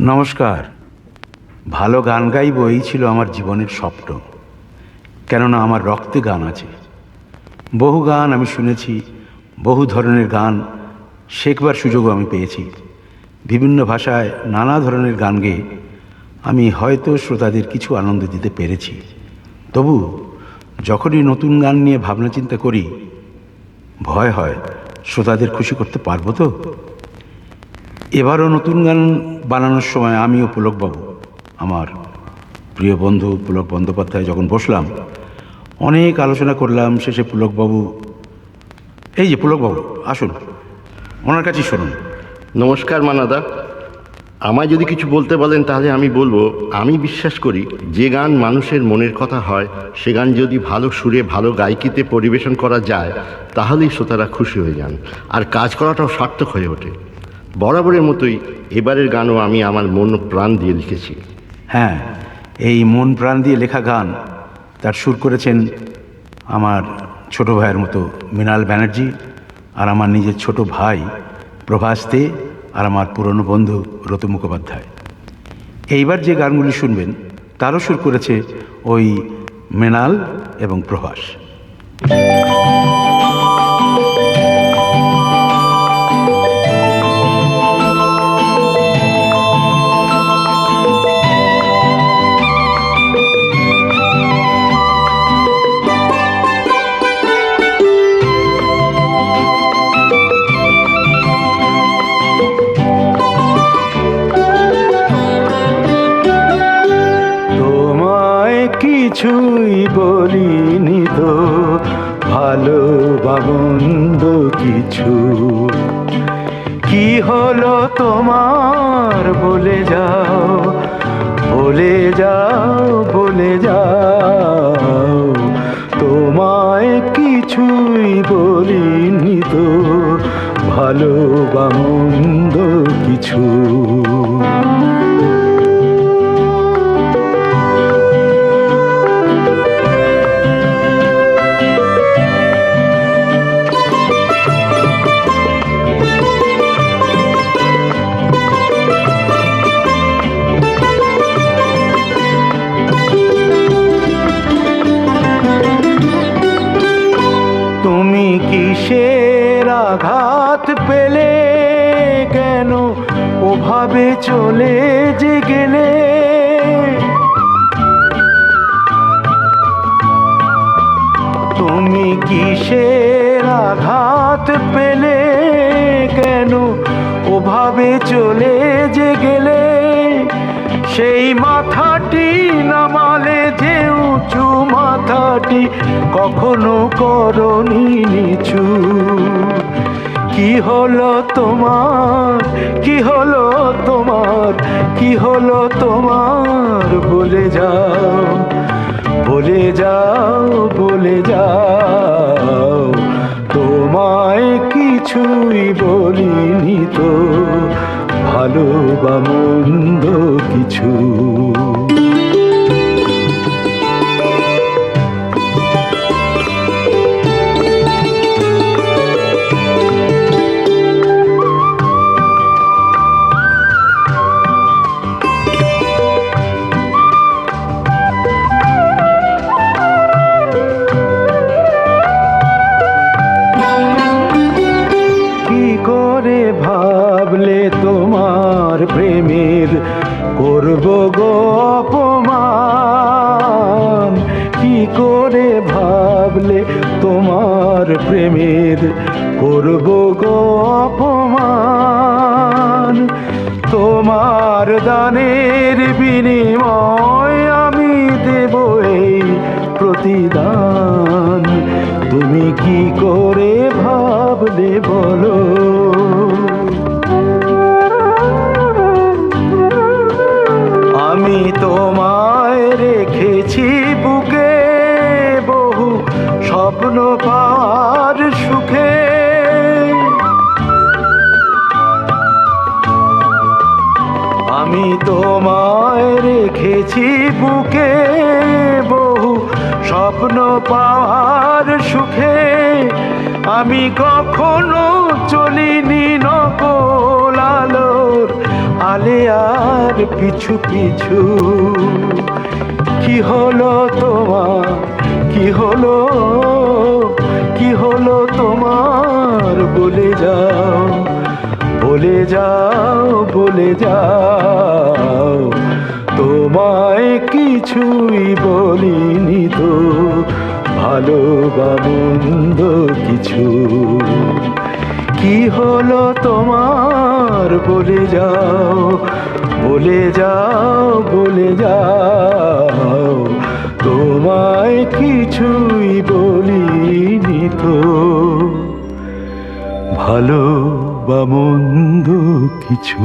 নমস্কার। ভালো গান গাইব এই ছিল আমার জীবনের স্বপ্ন। কেননা আমার রক্তে গান আছে। বহু গান আমি শুনেছি, বহু ধরনের গান শেখবার সুযোগও আমি পেয়েছি। বিভিন্ন ভাষায় নানা ধরনের গান গেয়ে আমি হয়তো শ্রোতাদের কিছু আনন্দ দিতে পেরেছি। তবু যখনই নতুন গান নিয়ে ভাবনা চিন্তা করি, ভয় হয়, শ্রোতাদের খুশি করতে পারব তো? এবারও নতুন গান বানানোর সময় আমিও পুলকবাবু আমার প্রিয় বন্ধু পুলক বন্দ্যোপাধ্যায় যখন বসলাম, অনেক আলোচনা করলাম, শেষে পুলকবাবু এই যে পুলকবাবু আসুন, ওনার কাছেই শুনুন। নমস্কার মানাদা। আমায় যদি কিছু বলতে বলেন তাহলে আমি বলব, আমি বিশ্বাস করি যে গান মানুষের মনের কথা হয়, সে গান যদি ভালো সুরে, ভালো গায়কিতে পরিবেশন করা যায়, তাহলেই শ্রোতারা খুশি হয়ে যান, আর কাজ করাটাও সার্থক হয়ে ওঠে। বরাবরের মতোই এবারের গানও আমি আমার মন প্রাণ দিয়ে লিখেছি। হ্যাঁ এই মন প্রাণ দিয়ে লেখা গান, তার সুর করেছেন আমার ছোট ভাইয়ের মতো মৃণাল ব্যানার্জি আর আমার নিজের ছোট ভাই প্রভাস দে আর আমার পুরনো বন্ধু রতু মুখোপাধ্যায়। এইবার যে গানগুলি শুনবেন, তারও সুর করেছে ওই মৃণাল এবং প্রভাস। কিছু। কি হলো তোমার? বলে যাও বলে যাও বলে যাও। তোমায় কিছুই বলিনি তো, ভালো বা মন্দ কিছু। আঘাত পেলে কেন? ওভাবে চলে যে গেলে? তুমি কিসের আঘাত পেলে কেন? ওভাবে চলে যে গেলে? সেই মাথাটি নামালে যে উঁচু মাথাটি কখনো করনি নিচু। কি হলো তোমার? কি হলো তোমার? কি হলো তোমার? বলে যাও বলে যাও বলে যাও। তোমায় কিছুই বলিনি তো। ভালো বা মন্দ কিছু ভাবলে প্রেমের করব গো অপমান? কি করে ভাবলে তোমার প্রেমের? করব গো অপমান? তোমার দানের বিনিময় আমি দেব এই প্রতিদান। আমি তোমায় রেখেছি বুকে বহু স্বপ্ন পাওয়ার সুখে। আমি তোমায় রেখেছি বুকে বহু স্বপ্ন পাওয়ার সুখে। আমি কখনো চলিনি নকল আলোর আলেয়ার পিছু পিছু কি হলো তোমার? কি হলো? কি হলো তোমার? বলে যাও বলে যাও বলে যাও। তোমায় কিছুই বলিনি তো ভালো বা মন্দ কিছু। কি হলো তোমার? বলে যাও বলে যাও বলে যাও। তোমায় কিছুই বলিনি তো। ভালো বা মন্দ কিছু।